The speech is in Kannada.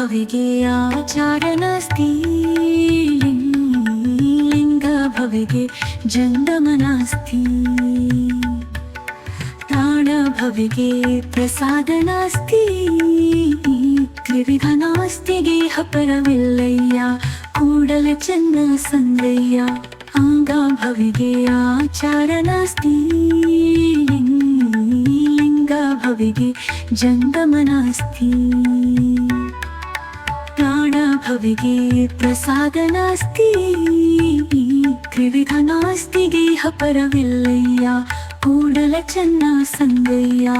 ಭವಿಗೆ ಆಚಾರಣಸ್ತಿ ಲಿಂಗ ಭವಿಗೆ ಜಂಗಮನಾಸ್ತಿ ತಾಣ ಭವಿಗೆ ಪ್ರಸಾದನಾಸ್ತಿ ತ್ರಿವಿಧ ನಾಸ್ತಿಗೆ ಹಪರವಿಲ್ಲಯ್ಯ ಕೂಡಲ ಚಂದ ಸಂದಯ್ಯ ಅಂಗ ಭವಿಗೆ ಆಚಾರನಾಸ್ತಿ ಲಿಂಗ ಭವಿಗೆ ಜಂಗಮನಾಸ್ತಿ ಪ್ರಾಣ ಭವಿಗೆ ಪ್ರಸಾದ ನಾಸ್ತಿ. ತ್ರಿವಿಧ ನಾಸ್ತಿಗೆ ಹಪರವಿಲ್ಲಯ್ಯ. ಕೂಡಲ ಚೆನ್ನ ಸಂಗಯ್ಯ.